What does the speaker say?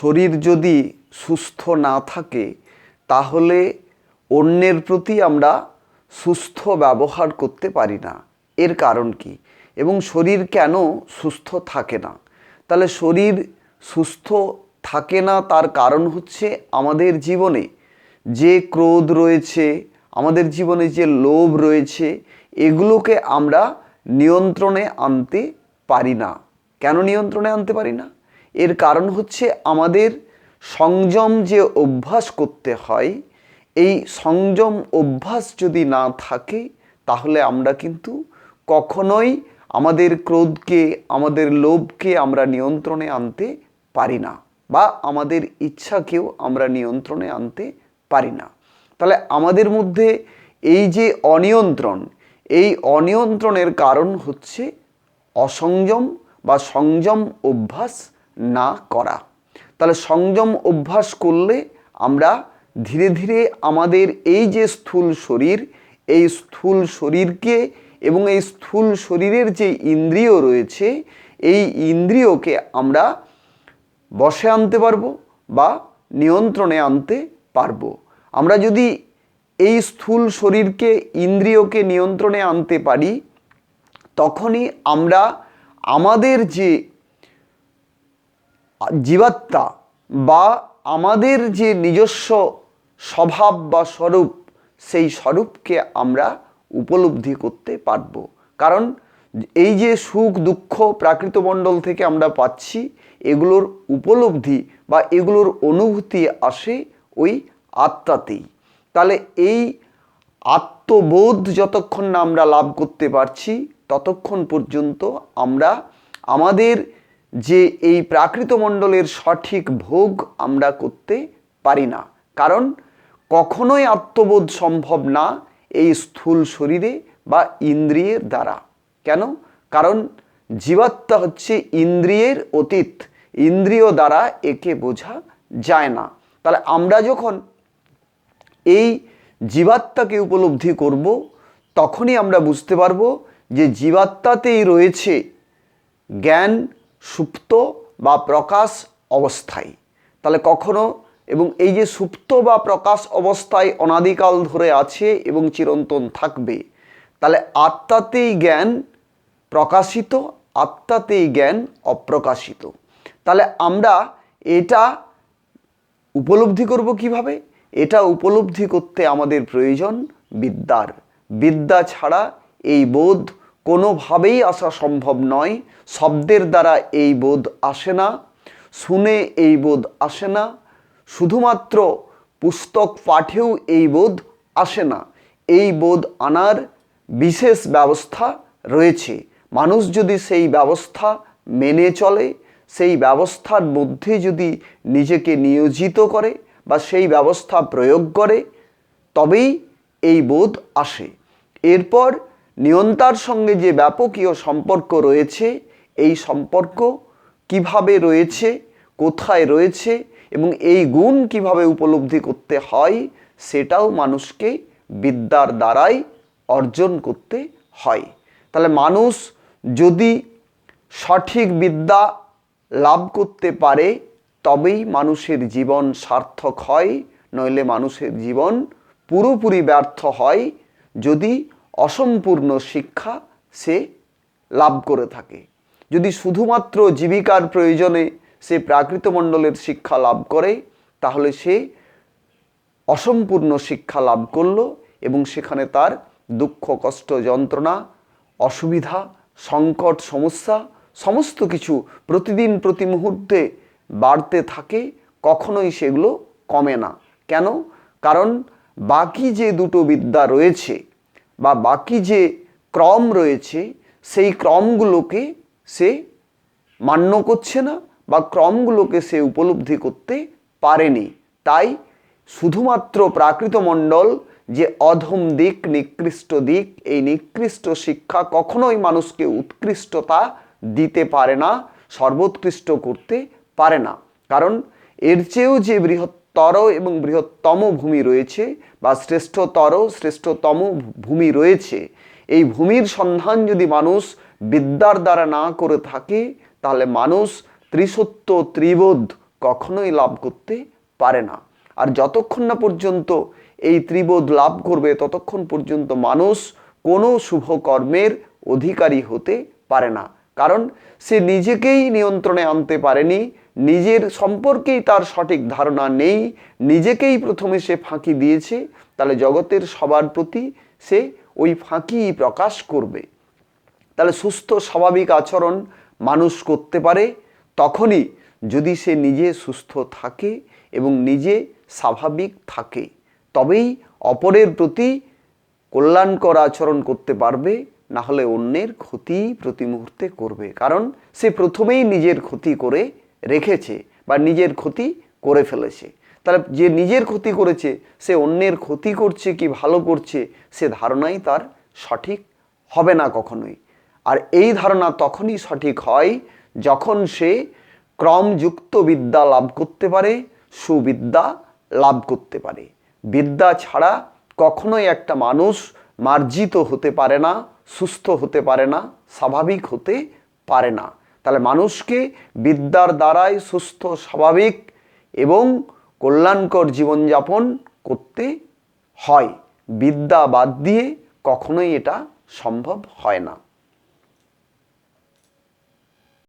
শরীর যদি সুস্থ না থাকে, তাহলে অন্যের প্রতি আমরা সুস্থ ব্যবহার করতে পারি না। এর কারণ কি? এবং শরীর কেন সুস্থ থাকে না? তাহলে শরীর সুস্থ থাকে না তার কারণ হচ্ছে আমাদের জীবনে যে ক্রোধ রয়েছে, আমাদের জীবনে যে লোভ রয়েছে, এগুলোকে আমরা নিয়ন্ত্রণে আনতে পারি না। কেন নিয়ন্ত্রণে আনতে পারি না? এর কারণ হচ্ছে আমাদের সংযম যে অভ্যাস করতে হয়, এই সংযম অভ্যাস যদি না থাকে, তাহলে আমরা কিন্তু কখনোই আমাদের ক্রোধকে, আমাদের লোভকে আমরা নিয়ন্ত্রণে আনতে পারি না বা আমাদের ইচ্ছাকেও আমরা নিয়ন্ত্রণে আনতে পারি না। তাহলে আমাদের মধ্যে এই যে অনিয়ন্ত্রণ, এই অনিয়ন্ত্রণের কারণ হচ্ছে অসংযম বা সংযম অভ্যাস না করা। তাহলে সংযম অভ্যাস করলে আমরা ধীরে ধীরে আমাদের এই যে স্থূল শরীর, এই স্থূল শরীরকে এবং এই স্থূল শরীরের যে ইন্দ্রিয় রয়েছে, এই ইন্দ্রিয়কে আমরা বসে আনতে পারব বা নিয়ন্ত্রণে আনতে পারব। আমরা যদি এই স্থূল শরীরকে, ইন্দ্রিয়কে নিয়ন্ত্রণে আনতে পারি, তখনই আমরা আমাদের যে জীবাত্মা বা আমাদের যে নিজস্ব স্বভাব বা স্বরূপ, সেই স্বরূপকে আমরা উপলব্ধি করতে পারব। কারণ এই যে সুখ, দুঃখ প্রাকৃত মণ্ডল থেকে আমরা পাচ্ছি, এগুলোর উপলব্ধি বা এগুলোর অনুভূতি আসে ওই আত্মাতেই। তাহলে এই আত্মবোধ যতক্ষণ না আমরা লাভ করতে পারছি, ততক্ষণ পর্যন্ত আমরা আমাদের যে এই প্রাকৃত মণ্ডলের সঠিক ভোগ আমরা করতে পারি না। কারণ কখনোই আত্মবোধ সম্ভব না এই স্থূল শরীরে বা ইন্দ্রিয়ের দ্বারা। কেন? কারণ জীবাত্মা হচ্ছে ইন্দ্রিয়ের অতীত। ইন্দ্রিয় দ্বারা একে বোঝা যায় না। তাহলে আমরা যখন এই জীবাত্মাকে উপলব্ধি করব, তখনই আমরা বুঝতে পারব যে জীবাত্মাতেই রয়েছে জ্ঞান সুপ্ত বা প্রকাশ অবস্থায়। তাহলে কখনো এবং এই যে সুপ্ত বা প্রকাশ অবস্থায় অনাদিকাল ধরে আছে এবং চিরন্তন থাকবে, তাহলে আত্মাতেই জ্ঞান প্রকাশিত, আত্মাতেই জ্ঞান অপ্রকাশিত। তাহলে আমরা এটা উপলব্ধি করব কীভাবে? এটা উপলব্ধি করতে আমাদের প্রয়োজন বিদ্যার। বিদ্যা ছাড়া এই বোধ কোনোভাবেই আসা সম্ভব নয়। শব্দের দ্বারা এই বোধ আসে না, শুনে এই বোধ আসে না, শুধুমাত্র পুস্তক পাঠেও এই বোধ আসে না। এই বোধ আনার বিশেষ ব্যবস্থা রয়েছে। মানুষ যদি সেই ব্যবস্থা মেনে চলে, সেই ব্যবস্থার মধ্যে যদি নিজেকে নিয়োজিত করে বা সেই ব্যবস্থা প্রয়োগ করে, তবেই এই বোধ আসে। এরপর নিয়ন্তার সঙ্গে যে ব্যাপকীয় সম্পর্ক রয়েছে, এই সম্পর্ক কীভাবে রয়েছে, কোথায় রয়েছে এবং এই গুণ কীভাবে উপলব্ধি করতে হয়, সেটাও মানুষকে বিদ্যার দ্বারাই অর্জন করতে হয়। তাহলে মানুষ যদি সঠিক বিদ্যা লাভ করতে পারে, তবেই মানুষের জীবন সার্থক হয়, নইলে মানুষের জীবন পুরোপুরি ব্যর্থ হয়। যদি অসম্পূর্ণ শিক্ষা সে লাভ করে থাকে। যদি শুধুমাত্র জীবিকার প্রয়োজনে সে প্রাকৃত মণ্ডলের শিক্ষা লাভ করে, তাহলে সে অসম্পূর্ণ শিক্ষা লাভ করল এবং সেখানে তার দুঃখ, কষ্ট, যন্ত্রণা, অসুবিধা, সংকট, সমস্যা, সমস্ত কিছু প্রতিদিন প্রতি মুহূর্তে বাড়তে থাকে, কখনোই সেগুলো কমে না। কেন? কারণ বাকি যে দুটো বিদ্যা রয়েছে বা বাকি যে ক্রম রয়েছে, সেই ক্রমগুলোকে সে মান্য করছে না বা ক্রমগুলোকে সে উপলব্ধি করতে পারেনি। তাই শুধুমাত্র প্রাকৃত মণ্ডল যে অধম দিক, নিকৃষ্ট দিক, এই নিকৃষ্ট শিক্ষা কখনোই মানুষকে উৎকৃষ্টতা দিতে পারে না, সর্বোৎকৃষ্ট করতে পারে না। কারণ এর চেয়েও যে বৃহত্তর এবং বৃহত্তম ভূমি রয়েছে বা শ্রেষ্ঠতর, শ্রেষ্ঠতম ভূমি রয়েছে। এই ভূমির সন্ধান যদি মানুষ বিদ্যার দ্বারা না করে থাকে, তাহলে মানুষ ত্রিসত্য ত্রিবোধ কখনোই লাভ করতে পারে না। আর যতক্ষণ না পর্যন্ত এই ত্রিবোধ লাভ করবে, ততক্ষণ পর্যন্ত মানুষ কোনো শুভ কর্মের অধিকারী হতে পারে না। কারণ সে নিজেকেই নিয়ন্ত্রণে আনতে পারেনি, নিজের সম্পর্কেই তার সঠিক ধারণা নেই, নিজেকেই প্রথমে সে ফাঁকি দিয়েছে, তাহলে জগতের সবার প্রতি সে ওই ফাঁকি প্রকাশ করবে। তাহলে সুস্থ, স্বাভাবিক আচরণ মানুষ করতে পারে, তখনই যদি সে নিজে সুস্থ থাকে এবং নিজে স্বাভাবিক থাকে, তবেই অপরের প্রতি কল্যাণকর আচরণ করতে পারবে না হলে অন্যের ক্ষতি প্রতি মুহূর্তে করবে। কারণ সে প্রথমেই নিজের ক্ষতি করে রেখেছে বা নিজের ক্ষতি করে ফেলেছে। তাহলে যে নিজের ক্ষতি করেছে, সে অন্যের ক্ষতি করছে কি ভালো করছে, সে ধারণাই তার সঠিক হবে না কখনোই। আর এই ধারণা তখনই সঠিক হয় যখন সে ক্রমযুক্ত বিদ্যা লাভ করতে পারে, সুবিদ্যা লাভ করতে পারে। বিদ্যা ছাড়া কখনোই একটা মানুষ মার্জিত হতে পারে না, সুস্থ হতে পারে না, স্বাভাবিক হতে পারে না। তাহলে মানুষকে বিদ্যার দ্বারাই সুস্থ, স্বাভাবিক এবং কল্যাণকর জীবনযাপন করতে হয়। বিদ্যা বাদ দিয়ে কখনোই এটা সম্ভব হয় না।